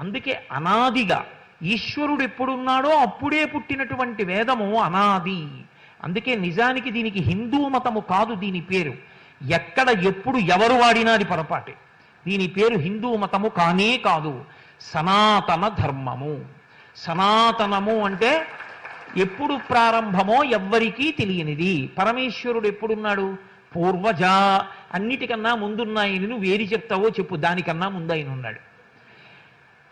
అందుకే అనాదిగా ఈశ్వరుడు ఎప్పుడున్నాడో అప్పుడే పుట్టినటువంటి వేదము అనాది. అందుకే నిజానికి దీనికి హిందూ మతము కాదు దీని పేరు. ఎక్కడ ఎప్పుడు ఎవరు వాడినాది పొరపాటే. దీని పేరు హిందూ మతము కానే కాదు. సనాతన ధర్మము. సనాతనము అంటే ఎప్పుడు ప్రారంభమో ఎవ్వరికీ తెలియనిది. పరమేశ్వరుడు ఎప్పుడున్నాడు? పూర్వజ. అన్నిటికన్నా ముందున్నాయని నువ్వు ఏది చెప్తావో చెప్పు. దానికన్నా ముందు ఆయన ఉన్నాడు.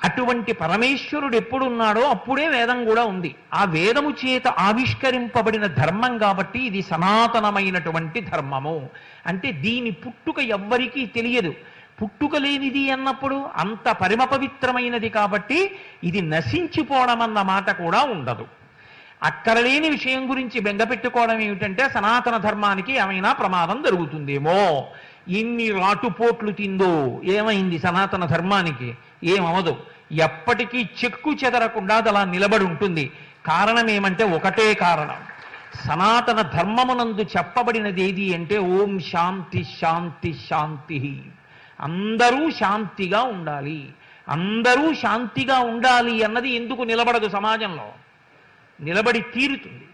అటువంటి పరమేశ్వరుడు ఎప్పుడున్నాడో అప్పుడే వేదం కూడా ఉంది. ఆ వేదము చేత ఆవిష్కరింపబడిన ధర్మం కాబట్టి ఇది సనాతనమైనటువంటి ధర్మము. అంటే దీని పుట్టుక ఎవ్వరికీ తెలియదు. పుట్టుక లేనిది అన్నప్పుడు అంత పరిమ పవిత్రమైనది కాబట్టి ఇది నశించిపోవడం అన్న మాట కూడా ఉండదు. అక్కరలేని విషయం గురించి బెంగపెట్టుకోవడం ఏమిటంటే సనాతన ధర్మానికి ఏమైనా ప్రమాదం జరుగుతుందేమో. ఇన్ని రాటుపోట్లు తిందో ఏమైంది సనాతన ధర్మానికి? ఏమవదు ఎప్పటికీ చెక్కు చెదరకుండా అది అలా నిలబడి ఉంటుంది. కారణం ఏమంటే ఒకటే కారణం. సనాతన ధర్మమునందు చెప్పబడినది ఏది అంటే ఓం శాంతి శాంతి శాంతి. అందరూ శాంతిగా ఉండాలి. అందరూ శాంతిగా ఉండాలి అన్నది ఎందుకు నిలబడదు సమాజంలో? నిలబడి తీరుతుంది.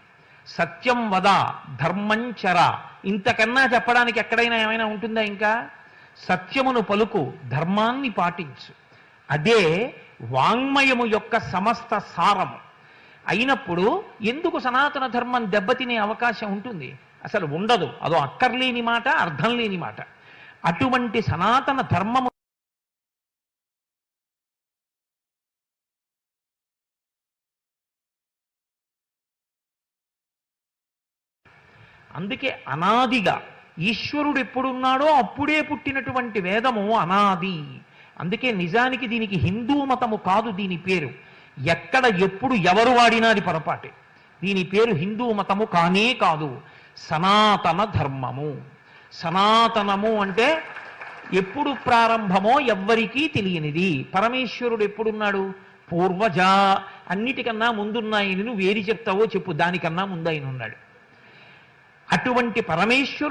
సత్యం వద ధర్మంచర ఇంతకన్నా చెప్పడానికి ఎక్కడైనా ఏమైనా ఉంటుందా ఇంకా? సత్యమును పలుకు ధర్మాన్ని పాటించు. అదే వాంగ్మయము యొక్క సమస్త సారము. అయినప్పుడు ఎందుకు సనాతన ధర్మం దెబ్బతినే అవకాశం ఉంటుంది? అసలు ఉండదు. అదో అక్కర్లేని మాట అర్థం లేని మాట. అటువంటి సనాతన ధర్మము అందుకే అనాదిగా ఈశ్వరుడు ఎప్పుడున్నాడో అప్పుడే పుట్టినటువంటి వేదము అనాది. అందుకే నిజానికి దీనికి హిందూ మతము కాదు దీని పేరు. ఎక్కడ ఎప్పుడు ఎవరు వాడినా అది పొరపాటే. దీని పేరు హిందూ మతము కానే కాదు. సనాతన ధర్మము. సనాతనము అంటే ఎప్పుడు ప్రారంభమో ఎవ్వరికీ తెలియనిది. పరమేశ్వరుడు ఎప్పుడున్నాడు? పూర్వజ. అన్నిటికన్నా ముందున్నాయని నువ్వు ఏది చెప్తావో చెప్పు. దానికన్నా ముందు ఆయన ఉన్నాడు. అటువంటి పరమేశ్వరుడు